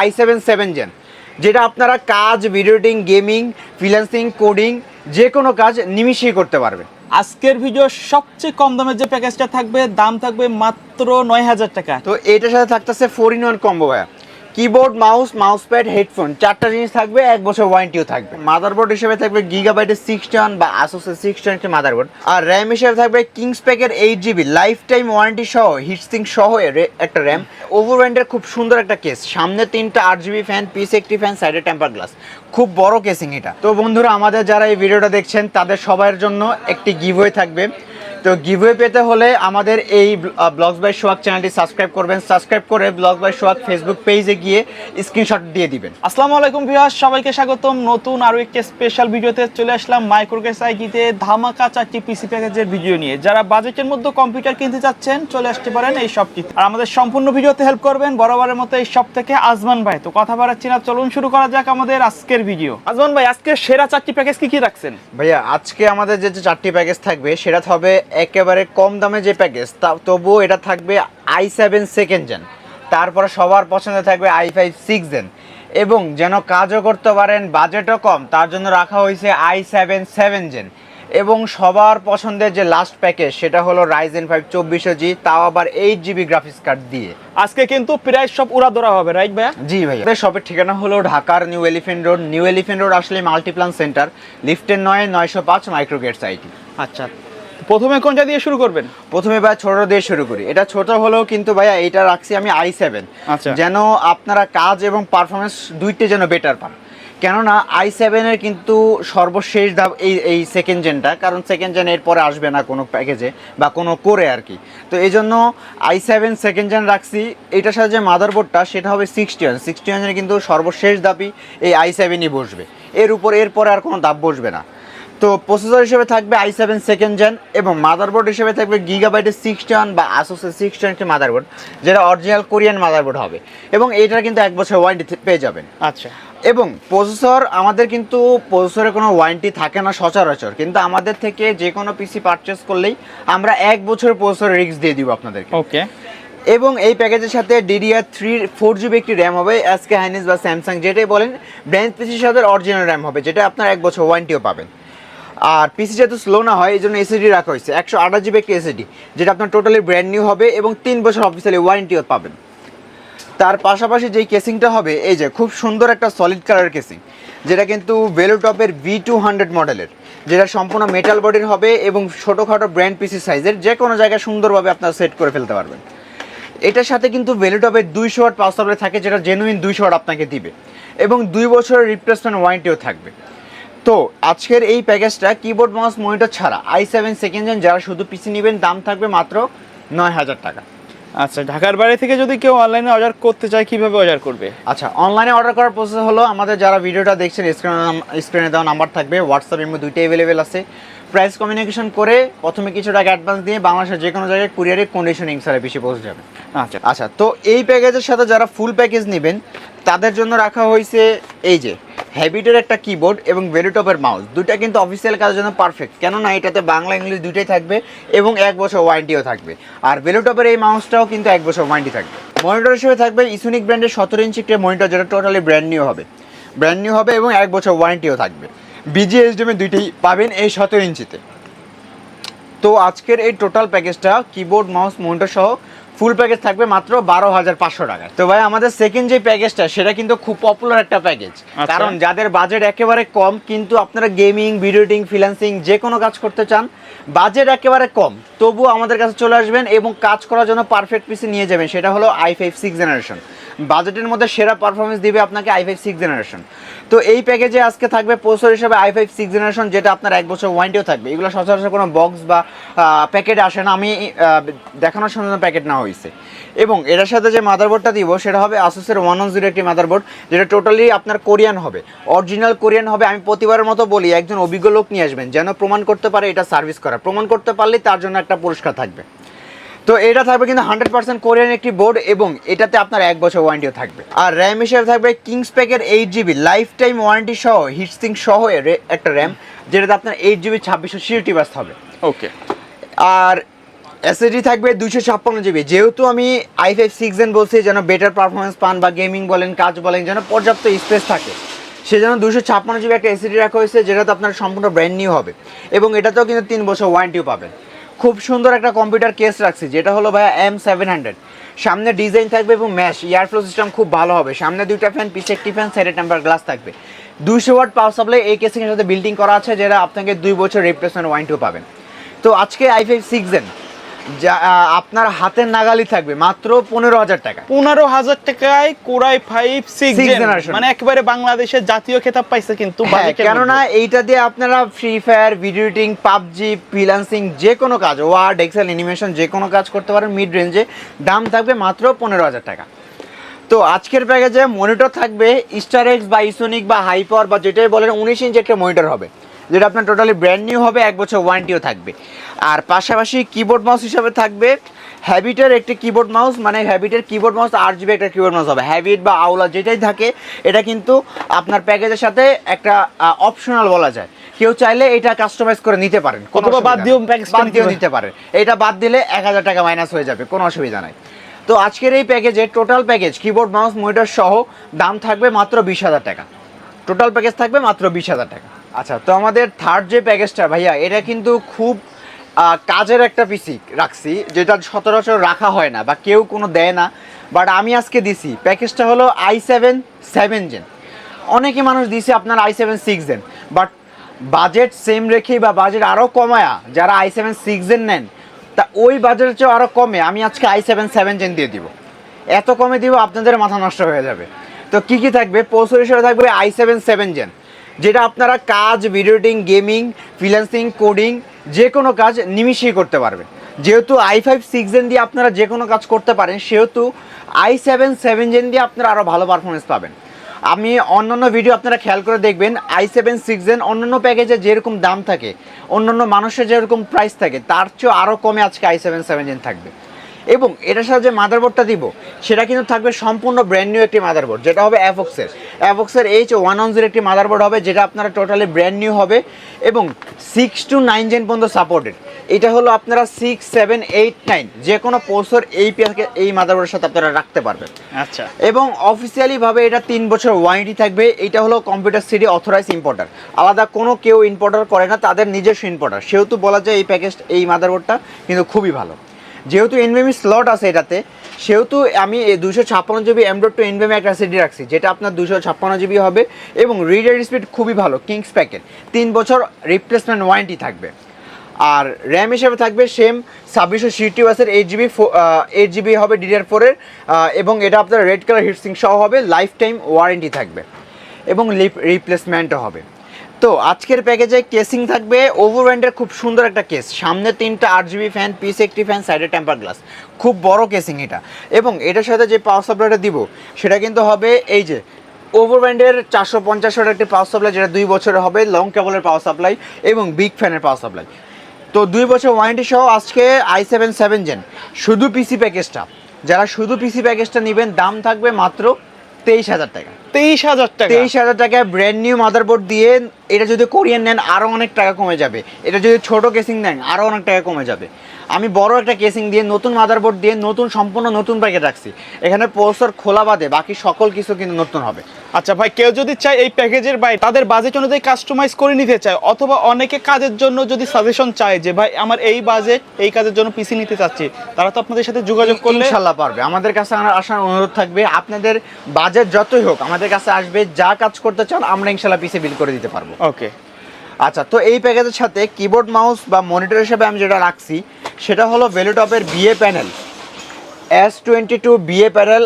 I seven seven gen যেটা আপনারা কাজ video editing gaming freelancing coding যে কোনো কাজ নিমিশেই করতে পারবে আজকের ভিডিও সবচেয়ে কম দামের যে প্যাকেজটা থাকবে দাম থাকবে মাত্র নয় হাজার টাকা। তো এটার সাথে থাকতেছে ফোর ইন ওয়ান কম্বো ভাইয়া। Keyboard mouse mouse pad headphone চারটা জিনিস থাকবে, এক বছর ওয়ারেন্টিও থাকবে। মাদারবোর্ড হিসেবে থাকবে গিগাবাইটের সিক্সটি ওয়ান বা আসোসের সিক্সটি ওয়ান একটি মাদারবোর্ড আর র্যাম হিসেবে থাকবে কিংস প্যাকের eight GB lifetime warranty সহ হিটসিং সহ একটা র্যাম ওভার ব্র্যান্ডের খুব সুন্দর একটা কেস সামনে তিনটা আট জিবি ফ্যান পিছে একটি ফ্যান সাইডে টেম্পার গ্লাস খুব বড় কেসিং এটা। তো বন্ধুরা, আমাদের যারা এই ভিডিওটা দেখছেন, তাদের সবার জন্য একটি গিভওয়ে থাকবে। তো গিভওয়ে পেতে হলে আমাদের এই ব্লগস বাই সোয়াক চ্যানেলটি সাবস্ক্রাইব করবেন। সাবস্ক্রাইব করে ব্লগস বাই সোয়াক ফেসবুক পেজে গিয়ে স্ক্রিনশট দিয়ে দিবেন। আসসালামু আলাইকুম ভিউয়ার্স সবাইকে স্বাগতম। নতুন আরও একটি স্পেশাল ভিডিওতে চলে আসলাম মাইক্রোগেস আইটিতে ধামাকা চারটি পিসি প্যাকেজের ভিডিও নিয়ে। যারা বাজেটের মধ্যে কম্পিউটার কিনতে চাচ্ছেন চলে আসতে পারেন এই শপটিতে আর আমাদের সম্পূর্ণ ভিডিওতে হেল্প করবেন বরাবরের মতো এই শপ থেকে আজমান ভাই। তো কথা বাড়াচ্ছি না চলুন শুরু করা যাক আমাদের আজকের ভিডিও আজমান ভাই আজকের সেরা চারটি প্যাকেজ কি কি রাখছেন? ভাইয়া আজকে আমাদের যে যে চারটি প্যাকেজ থাকবে সেটা হবে একেবারে কম দামে যে প্যাকেজ তা তবুও এটা থাকবে আই সেভেন সেকেন্ড জেন তারপরে সবার পছন্দে থাকবে আই ফাইভ সিক্স জেন এবং যেন কাজও করতে পারেন বাজেটও কম তার জন্য রাখা হয়েছে আই সেভেন সেভেন জেন এবং সবার পছন্দের যে লাস্ট প্যাকেজ সেটা হলো রাইজেন ফাইভ চব্বিশশো জি তাও আবার এইট জিবি গ্রাফিক্স কার্ড দিয়ে। আজকে কিন্তু প্রায় সব উড়া ধরা হবে রাইট ভাইয়া? জি ভাইয়া। আমাদের শপের ঠিকানা হলো ঢাকার New Elephant Road New Elephant Road আসলে মাল্টিপ্লান সেন্টার লিফটের নয় নয়শো পাঁচ মাইক্রোগেট সাইটি আচ্ছা। প্রথমে কোনটা দিয়ে শুরু করবেন? প্রথমে ভাই ছোট দিয়ে শুরু করি। এটা ছোট হলেও কিন্তু ভাইয়া এটা রাখছি আমি আই সেভেন আচ্ছা। যেন আপনারা কাজ এবং পারফরমেন্স দুইটা যেন বেটার পান। কেননা আই সেভেনের কিন্তু সর্বশেষ ধাপ এই এই সেকেন্ড জেনটা কারণ সেকেন্ড জেন এরপরে আসবে না কোনো প্যাকেজে বা কোনো করে আর কি। তো এই জন্য আই সেভেন সেকেন্ড জেন রাখছি। এটার সাথে যে মাদারবোর্ডটা সেটা হবে সিক্সটি ওয়ান সিক্সটি ওয়ানের কিন্তু সর্বশেষ ধাপই এই আই সেভেনই বসবে। এর উপর এরপরে আর কোনো ধাপ বসবে না। তো প্রসেসর হিসেবে থাকবে আই সেভেন সেকেন্ড জেন এবং মাদারবোর্ড হিসেবে থাকবে গিগাবাইটের সিক্সটি ওয়ান বা আসোসের সিক্সটি ওয়ান একটি মাদারবোর্ড যেটা অরিজিনাল কোরিয়ান মাদারবোর্ড হবে এবং এইটার কিন্তু এক বছর ওয়ারেন্টি পেয়ে যাবেন। আচ্ছা। এবং প্রসেসর আমাদের কিন্তু প্রসেসরে কোনো ওয়ারেন্টি থাকে না সচরাচর কিন্তু আমাদের থেকে যে কোনো পিসি পারচেস করলেই আমরা এক বছরের প্রসেসর রিস্ক দিয়ে দিব আপনাদেরকে। ওকে। এবং এই প্যাকেজের সাথে ডিডিআর থ্রি ফোর জিবি একটি র্যাম হবে এসকে হাইনিস বা স্যামসাং যেটাই বলেন ব্র্যান্ড পিসির সাথে অরিজিনাল র্যাম হবে যেটা আপনার এক বছর ওয়ারেন্টিও পাবেন। আর পিসি যেহেতু স্লো না হয় এই জন্য এসএসডি রাখা হয়েছে। একশো আঠাশ জিবি একটি এসএসডি যেটা আপনার টোটালি ব্র্যান্ড নিউ হবে এবং তিন বছর অফিসিয়ালি ওয়ারেন্টিও পাবেন। তার পাশাপাশি যেই কেসিংটা হবে, এই যে খুব সুন্দর একটা সলিড কালার কেসিং যেটা কিন্তু ভেলোটপের ভি টু হান্ড্রেড মডেলের যেটা সম্পূর্ণ মেটাল বডির হবে এবং ছোটোখাটো ব্র্যান্ড পিসি সাইজের যে কোনো জায়গায় সুন্দরভাবে আপনারা সেট করে ফেলতে পারবেন। এটার সাথে কিন্তু ভেলোটপের দুইশো ওয়াট পাওয়ার থাকে, যেটা জেনুইন দুইশো ওয়াট আপনাকে দিবে। এবং দুই বছরের রিপ্লেসমেন্ট ওয়ারেন্টিও থাকবে। তো আজকের এই প্যাকেজটা কিবোর্ড মাউস মনিটর ছাড়া আই সেভেন সেকেন্ড জেন যারা শুধু পিসি নেবেন দাম থাকবে মাত্র নয় হাজার টাকা। আচ্ছা ঢাকার বাইরে থেকে যদি কেউ অনলাইনে অর্ডার করতে চায় কীভাবে অর্ডার করবে? আচ্ছা অনলাইনে অর্ডার করার প্রসেস হলো আমাদের যারা ভিডিওটা দেখছেন স্ক্রিনে স্ক্রিনে দেওয়া নাম্বার থাকবে হোয়াটসঅ্যাপের মধ্যে দুইটা অ্যাভেলেবেল আছে। প্রাইস কমিউনিকেশন করে প্রথমে কিছু টাকা অ্যাডভান্স দিয়ে বাংলাদেশের যে কোনো জায়গায় কুরিয়ারে কন্ডিশনিং সারে বেশি পৌঁছে যাবে। আচ্ছা। আচ্ছা তো এই প্যাকেজের সাথে যারা ফুল প্যাকেজ নেবেন তাদের জন্য রাখা হয়েছে এই যে হ্যাবিটের একটা কিবোর্ড এবং ভেলুটপের মাউস দুটা কিন্তু অফিসিয়াল কাজের জন্য পারফেক্ট কেননা এটাতে বাংলা, ইংলিশ দুইটাই থাকবে এবং এক বছর ওয়ারেন্টিও থাকবে। আর ভেলুটপের এই মাউসটাও কিন্তু এক বছর ওয়ারেন্টি থাকবে। মনিটর হিসেবে থাকবে ইসুনিক ব্র্যান্ডের সতেরো ইঞ্চি একটা মনিটর যেটা টোটালি ব্র্যান্ড নিউ হবে। ব্র্যান্ড নিউ হবে এবং এক বছর ওয়ারেন্টিও থাকবে। বিজিএসডিএমে দুইটাই পাবেন এই সতেরো ইঞ্চিতে তো আজকের এই টোটাল প্যাকেজটা কিবোর্ড মাউস মনিটর সহ ফুল প্যাকেজ থাকবে মাত্র বারো হাজার পাঁচশো টাকা। তো ভাই আমাদের সেকেন্ড যে প্যাকেজটা সেটা কিন্তু খুব পপুলার একটা প্যাকেজ আচ্ছা। কারণ যাদের বাজেট একেবারে কম কিন্তু আপনারা গেমিং ভিডিও এডিটিং ফ্রিল্যান্সিং যে কোনো কাজ করতে চান বাজেট একেবারে কম তবুও আমাদের কাছে চলে আসবেন এবং কাজ করার জন্য পারফেক্ট পিসি নিয়ে যাবেন সেটা হলো আই ফাইভ সিক্স জেনারেশন বাজেটের মধ্যে সেরা পারফরমেন্স দিবে আপনাকে আই ফাইভ সিক্স জেনারেশন তো এই প্যাকেজে আজকে থাকবে প্রসেসর হিসেবে আই ফাইভ সিক্স জেনারেশন যেটা আপনার এক বছর ওয়ারেন্টিও থাকবে। এগুলো সচরাচর কোনো বক্স বা প্যাকেট আসে না। আমি দেখানোর জন্য প্যাকেট না হয়েছে এবং এটার সাথে যে মাদারবোর্ডটা দিব, সেটা হবে আসুসের ওয়ান ওয়ান জিরো একটি মাদারবোর্ড যেটা টোটালি আপনার কোরিয়ান হবে। অরিজিনাল কোরিয়ান হবে। আমি প্রতিবারের মতো বলি, একজন অভিজ্ঞ লোক নিয়ে আসবেন, যেন প্রমাণ করতে পারে এটা সার্ভিস করা। প্রমাণ করতে পারলে তার জন্য একটা পুরস্কার থাকবে। তো এটা থাকবে কিন্তু হান্ড্রেড পার্সেন্ট কোরিয়ান একটি বোর্ড এবং এটাতে আপনার এক বছর ওয়ারেন্টিও থাকবে। আর র্যাম হিসেবে থাকবে কিংস প্যাকের eight GB lifetime warranty সহ হিটসিং সহ একটা র্যাম যেটাতে আপনার এইট জিবি ছাব্বিশশো সিউটি বাস হবে। ওকে আর এসএসডি থাকবে দুশো ছাপ্পান্ন জিবি যেহেতু আমি আই ফাইভ সিক্স জেন বলছি যেন বেটার পারফরমেন্স পান বা গেমিং বলেন কাজ বলেন যেন পর্যাপ্ত স্পেস থাকে সেজন্য দুশো ছাপ্পান্ন জিবি একটা এসএসডি রাখা হয়েছে যেটাতে আপনার সম্পূর্ণ ব্র্যান্ড নিউ হবে এবং এটাতেও কিন্তু তিন বছর ওয়ারেন্টিও পাবেন। খুব সুন্দর একটা কম্পিউটার কেস রাখছি, যেটা হলো ভাইয়া এম সেভেন হান্ড্রেড সামনে ডিজাইন থাকবে এবং ম্যাশ এয়ারফ্লো সিস্টেম খুব ভালো হবে। সামনে দুইটা ফ্যান পিছে একটি ফ্যান সাইডে টেম্পার গ্লাস থাকবে। দুইশো ওয়াট পাওয়ার সাপ্লাই এই কেসিংয়ের সাথে বিল্ডিং করা আছে, যেটা আপনাকে দুই বছর রিপ্লেসমেন্ট ওয়ারেন্টিও পাবেন। তো আজকে আই ফাইভ সিক্স যা আপনার হাতের নাগালি থাকবে মাত্র পনেরো হাজার টাকা। পনেরো হাজার টাকায় কোরাই ফাইভ সিক্স generation। মানে একেবারে বাংলাদেশের জাতীয় খেতাব পাইছে কিন্তু হ্যাঁ, কেননা এইটা দিয়ে আপনারা Free Fire video editing PUBG freelancing যে কোনো কাজ ওয়ার্ড এক্সেল অ্যানিমেশন যে কোনো কাজ করতে পারেন মিড রেঞ্জে দাম থাকবে মাত্র পনেরো হাজার টাকা। তো আজকের প্যাকেজে মনিটর থাকবে স্টার এক্স বা ইসোনিক বা হাইপার বা যেটাই বলেন উনিশ ইঞ্চ একটা মনিটর হবে। যেটা আপনার টোটালি ব্র্যান্ড নিউ হবে এক বছর ওয়ারেন্টিও থাকবে। আর পাশাপাশি কিবোর্ড মাউস হিসাবে থাকবে হ্যাবিটের একটি কিবোর্ড মাউস মানে হ্যাবিটের কিবোর্ড মাউস আর জিবি একটা কিবোর্ড মাউস হবে। হ্যাবিট বা আউলা যেটাই থাকে এটা কিন্তু আপনার প্যাকেজের সাথে একটা অপশনাল বলা যায়। কেউ চাইলে এটা কাস্টমাইজ করে নিতে পারেন অথবা বাদ দিয়েও। বাদ দিয়েও। নিতে পারেন। এটা বাদ দিলে এক হাজার টাকা মাইনাস হয়ে যাবে কোনো অসুবিধা নাই। তো আজকের এই প্যাকেজে total package keyboard mouse monitor সহ দাম থাকবে মাত্র বিশ হাজার টাকা। টোটাল প্যাকেজ থাকবে মাত্র বিশ হাজার টাকা। আচ্ছা তো আমাদের থার্ড যে প্যাকেজটা ভাইয়া, এটা কিন্তু খুব কাজের একটা পিসি রাখছি, যেটা সচরাচর রাখা হয় না বা কেউ কোনো দেয় না। বাট আমি আজকে দিছি প্যাকেজটা হলো আই সেভেন সেভেন জেন অনেকে মানুষ দিছে আপনার i seven six gen but budget same রেখেই বা বাজেট আরও কমায়া, যারা আই সেভেন সিক্স জেন নেন, তা ওই বাজেটের চেয়েও আরও কমে, আমি আজকে আই সেভেন সেভেন জেন দিয়ে দিব। এত কমে দিব, আপনাদের মাথা নষ্ট হয়ে যাবে। তো কি কি থাকবে? প্রসেসর থাকবে আই সেভেন সেভেন জেন যেটা আপনারা কাজ video editing gaming freelancing coding যে কোনো কাজ নিমিশেই করতে পারবেন। যেহেতু আই ফাইভ সিক্স জেন দিয়ে আপনারা যে কোনো কাজ করতে পারেন, সেহেতু আই সেভেন সেভেন জেন দিয়ে আপনারা আরও ভালো পারফরমেন্স পাবেন। আমি অন্যান্য ভিডিও আপনারা খেয়াল করে দেখবেন আই সেভেন সিক্স জেন অন্যান্য প্যাকেজে যেরকম দাম থাকে, অন্যান্য মানুষের যেরকম প্রাইস থাকে, তার চেয়েও আরও কমে আজকে আই সেভেন সেভেন জেন থাকবে। এবং এটার সাথে যে মাদারবোর্ডটা দিব সেটা কিন্তু থাকবে সম্পূর্ণ ব্র্যান্ড নিউ একটি মাদারবোর্ড যেটা হবে অ্যাভক্সের অ্যাভক্সের এইচ ওয়ান ওয়ান জিরো একটি মাদারবোর্ড হবে যেটা আপনারা টোটালি ব্র্যান্ড নিউ হবে এবং সিক্স টু নাইন জেন পর্যন্ত সাপোর্টেড এটা হলো আপনারা সিক্স সেভেন এইট নাইন যে কোনো পোর্সর এই প্যাকে এই মাদারবোর্ডের সাথে আপনারা রাখতে পারবেন। আচ্ছা। এবং অফিসিয়ালিভাবে এটা তিন বছর ওয়ারেন্টি থাকবে এটা হলো কম্পিউটার সিটি অথরাইজ ইম্পোর্টার আলাদা কোনো কেউ ইম্পোর্টার করে না তাদের নিজস্ব ইম্পোর্টার সেহেতু বলা যায় এই প্যাকেজ এই মাদারবোর্ডটা কিন্তু খুবই ভালো। যেহেতু এনভিএমি স্লট আছে এটাতে, সেহেতু আমি এই দুশো ছাপ্পান্ন GB M dot two NVMe একটা সিডি রাখছি, যেটা আপনার দুশো ছাপ্পান্ন জিবি হবে এবং রিডার স্পিড খুবই ভালো কিংস প্যাকেট তিন বছর রিপ্লেসমেন্ট ওয়ারেন্টি থাকবে। আর র্যাম হিসেবে থাকবে সেম ছাব্বিশশো সিটি ওয়াসের এইট জিবি এইট জিবি হবে ডিডিআর ফোরের এবং এটা আপনার রেড কালার হিটসিং সহ হবে লাইফ টাইম ওয়ারেন্টি থাকবে। এবং রিপ্লেসমেন্টও হবে। তো আজকের প্যাকেজে কেসিং থাকবে ওভার ব্র্যান্ডের খুব সুন্দর একটা কেস সামনে তিনটা আট জিবি ফ্যান পিস একটি ফ্যান সাইডে টেম্পার গ্লাস খুব বড় কেসিং এটা। এবং এটার সাথে যে পাওয়ার সাপ্লাইটা দিব, সেটা কিন্তু হবে এই যে ওভার ব্র্যান্ডের চারশো পঞ্চাশ একটি পাওয়ার সাপ্লাই যেটা দুই বছরের হবে লং কেবলের পাওয়ার সাপ্লাই এবং বিগ ফ্যানের পাওয়ার সাপ্লাই তো দুই বছর ওয়ারেন্টি সহ আজকে আই সেভেন সেভেন জেন শুধু পিসি প্যাকেজটা যারা শুধু পিসি প্যাকেজটা নেবেন, দাম থাকবে মাত্র তেইশ হাজার টাকা। তেইশ হাজার টাকা। তেইশ হাজার টাকায় ব্র্যান্ড নিউ মাদারবোর্ড দিয়ে এটা যদি কোরিয়ান নেন আরও অনেক টাকা কমে যাবে। এটা যদি ছোট কেসিং নেন আরও অনেক টাকা কমে যাবে। আমি বড় একটা কেসিং দিয়ে নতুন মাদারবোর্ড দিয়ে নতুন সম্পূর্ণ নতুন প্যাকেট রাখছি। এখানে প্রসেসর খোলা বাদে বাকি সকল কিছু কিন্তু নতুন হবে। আচ্ছা ভাই কেউ যদি চায় এই প্যাকেজের বাইরে তাদের বাজেট অনুযায়ী কাস্টমাইজ করে নিতে চায় অথবা অনেকে কাজের জন্য যদি সাজেশন চায় যে ভাই আমার এই বাজেট এই কাজের জন্য পিসি নিতে চাচ্ছি তারা তো আপনাদের সাথে যোগাযোগ করলে ইনশাল্লাহ পারবে। আমাদের কাছে আসার অনুরোধ থাকবে আপনাদের বাজেট যতই হোক আমাদের কাছে আসবে যা কাজ করতে চান আমরা ইনশাল্লাহ পিসে বিল করে দিতে পারব। ওকে আচ্ছা তো এই প্যাকেজের সাথে কিবোর্ড মাউস বা মনিটর হিসেবে আমি যেটা রাখছি সেটা হলো ভেলুটপের VA panel S twenty two VA panel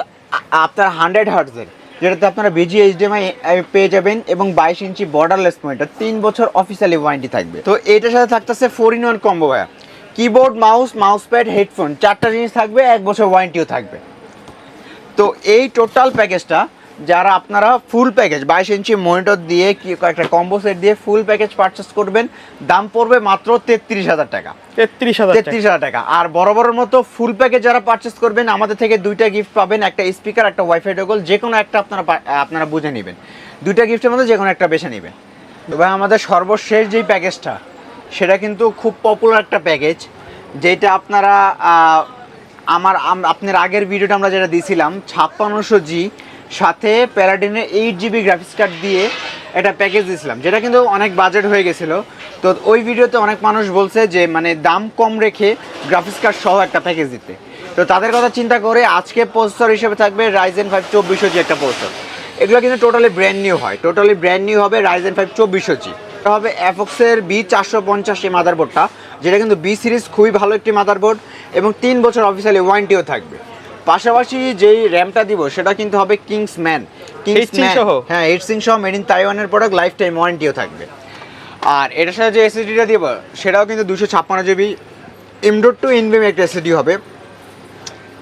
আপনার হান্ড্রেড হার্টসের যেটাতে আপনারা বিজি এইচডিএমআই পেয়ে যাবেন এবং বাইশ ইঞ্চি বর্ডারলেস মনিটর তিন বছর অফিসিয়ালি ওয়ারেন্টি থাকবে। তো এটার সাথে থাকতেছে ফোর ইন ওয়ান কম্বো ভাইয়া। Keyboard mouse mouse pad headphone চারটা জিনিস থাকবে এক বছর ওয়ারেন্টিও থাকবে। তো এই টোটাল প্যাকেজটা যারা আপনারা ফুল প্যাকেজ বাইশ ইঞ্চি মনিটর দিয়ে কি একটা কম্বো সেট দিয়ে ফুল প্যাকেজ পারচেস করবেন দাম পড়বে মাত্র তেত্রিশ হাজার টাকা। তেত্রিশ হাজার তেত্রিশ হাজার টাকা। আর বড় বড় মতো ফুল প্যাকেজ যারা পারচেস করবেন আমাদের থেকে দুইটা গিফট পাবেন একটা স্পিকার একটা ওয়াইফাই ডগল যে কোনো একটা আপনারা আপনারা বুঝে নেবেন। দুইটা গিফটের মধ্যে যে কোনো একটা বেছে নেবেন। এবার আমাদের সর্বশেষ যেই প্যাকেজটা সেটা কিন্তু খুব পপুলার একটা প্যাকেজ যেটা আপনারা আমার আপনার আগের ভিডিওটা আমরা যেটা দিয়েছিলাম ছাপ্পান্নশো জি সাথে প্যারাডিনের এইট জিবি গ্রাফিক্স কার্ড দিয়ে একটা প্যাকেজ দিয়েছিলাম, যেটা কিন্তু অনেক বাজেট হয়ে গেছিল। তো ওই ভিডিওতে অনেক মানুষ বলছে যে মানে দাম কম রেখে গ্রাফিক্স কার্ড সহ একটা প্যাকেজ দিতে। তো তাদের কথা চিন্তা করে আজকে প্রসেসর হিসেবে থাকবে রাইজেন ফাইভ চব্বিশশো জি একটা প্রসেসর এগুলো কিন্তু টোটালি ব্র্যান্ড নিউ হয়। টোটালি ব্র্যান্ড নিউ হবে রাইজেন ফাইভ চব্বিশশো জি। হবে অ্যাফক্সের বি চারশো পঞ্চাশ এই মাদারবোর্ডটা যেটা কিন্তু বি সিরিজ খুবই ভালো একটি মাদারবোর্ড এবং তিন বছর অফিসিয়ালি ওয়ারেন্টিও থাকবে। পাশাপাশি যেই র্যামটা দিব সেটা কিন্তু হবে কিংস ম্যান কিংস Heatsink সহ? হ্যাঁ এইট সিং সহ মেড ইন তাইওয়ানের প্রোডাক্ট লাইফ টাইম ওয়ারেন্টিও থাকবে। আর এটার সাথে যে এসএসডিটা দিব সেটাও কিন্তু দুশো ছাপ্পান্ন জিবি ইমডোর টু ইনভিম একটা এসএসডি হবে।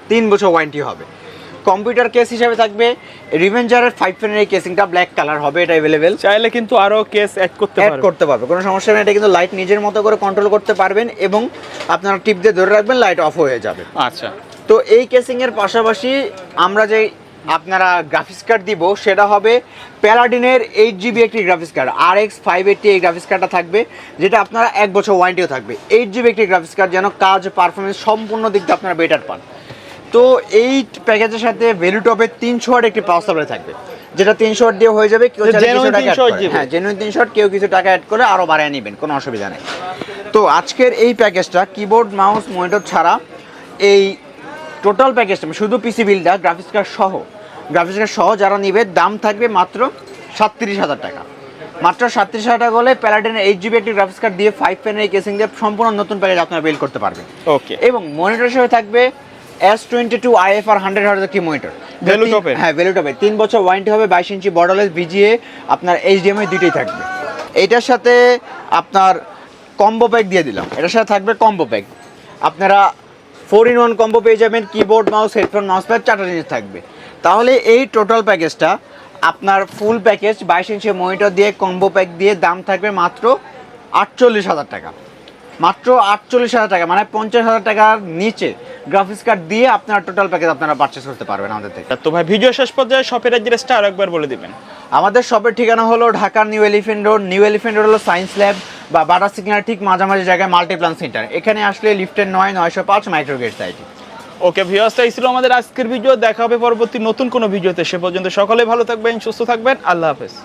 তিন বছর ওয়ারেন্টি হবে। কম্পিউটার কেস হিসাবে থাকবে। রিভেঞ্জারের ফাইভ ফ্যানের এই কেসিংটা ব্ল্যাক কালার হবে এটা অ্যাভেলেবেল চাইলে কিন্তু আরও কেস অ্যাড করতে অ্যাড করতে পারবে। কোনো সমস্যা নেই এটা কিন্তু লাইট নিজের মতো করে কন্ট্রোল করতে পারবেন এবং আপনারা টিপ দিয়ে ধরে রাখবেন লাইট অফ হয়ে যাবে। আচ্ছা। তো এই কেসিংয়ের পাশাপাশি আমরা যে আপনারা গ্রাফিক্স কার্ড দিব সেটা হবে প্যালাডিনের এইট জিবি একটি graphics card R X five eighty এই গ্রাফিক্স কার্ডটা থাকবে যেটা আপনারা এক বছর ওয়ারেন্টিও থাকবে। এইট জিবি একটি গ্রাফিক্স কার্ড যেন কাজ পারফরমেন্স সম্পূর্ণ দিক দিয়ে আপনারা বেটার পান। তো এই প্যাকেজের সাথে ভ্যালু টপের তিনশো ওয়াট একটি পাওয়ার সাপ্লাই থাকবে যেটা তিনশো ওয়াট দিয়ে হয়ে যাবে কেউ যে চাইলে কিছু genuine টাকা add 300 করে। GB হ্যাঁ জেনুইন তিনশো ওয়াট কেউ কিছু টাকা অ্যাড করে আরও বাড়ায় নেবেন কোনো অসুবিধা নেই। তো আজকের এই প্যাকেজটা কিবোর্ড মাউস মনিটর ছাড়া এই টোটাল প্যাকেজটা শুধু পিসি বিলটা গ্রাফিক্স কার্ড সহ। গ্রাফিক্স কার্ড সহ যারা নিবে দাম থাকবে মাত্র সাতত্রিশ হাজার টাকা। মাত্র সাতত্রিশ হাজার টাকা হলে প্যালাডিনের এইট জিবি একটি গ্রাফিক্স কার্ড দিয়ে ফাইভ এই কেসিং দিয়ে সম্পূর্ণ নতুন প্যাকেজ আপনারা বিল করতে পারবেন। ওকে এবং মনিটর হিসেবে থাকবে S twenty two I F R hundred hertz কি মনিটর top হ্যাঁ ভ্যালু টপের তিন বছর ওয়ারেন্টি হবে বাইশ ইঞ্চি বর্ডারলেস ভিজিএ আপনার এইচ ডি এইচডিএমআই দুইটাই থাকবে। এইটার সাথে আপনার কম্বো প্যাক দিয়ে দিলাম। এটার সাথে থাকবে কম্বো প্যাক আপনারা ফোর ইন ওয়ান কম্বো পেয়ে যাবেন keyboard mouse headphone mouse pad চারটা জিনিস থাকবে। তাহলে এই টোটাল প্যাকেজটা আপনার ফুল প্যাকেজ বাইশ ইঞ্চি মনিটর দিয়ে কম্বো প্যাক দিয়ে দাম থাকবে মাত্র আটচল্লিশ হাজার টাকা। মাত্র আটচল্লিশ হাজার টাকা মানে পঞ্চাশ হাজার টাকার নিচে। গ্রাফিক্স কার্ড দিয়ে আপনার টোটাল প্যাকেজ আপনারা পারচেস করতে পারবেন আমাদের থেকে। তো ভাই ভিডিও শেষ পর্যায়ে শপের অ্যাড্রেসটা আরও একবার বলে দিবেন। আমাদের শপের ঠিকানা হলো ঢাকার New Elephant Road. New Elephant Road হলো সায়েন্স ল্যাব বা বাটা সিগন্যাল ঠিক মাঝামাঝি জায়গায় মাল্টিপ্লান সেন্টার এখানে আসলে লিফটের নয় নয়শো পাঁচ মাইক্রোগেট সাইটি ওকে এই ছিল আমাদের আজকের ভিডিও দেখা হবে পরবর্তী নতুন কোনো ভিডিওতে সে পর্যন্ত সকলে ভালো থাকবেন সুস্থ থাকবেন। আল্লাহ হাফেজ।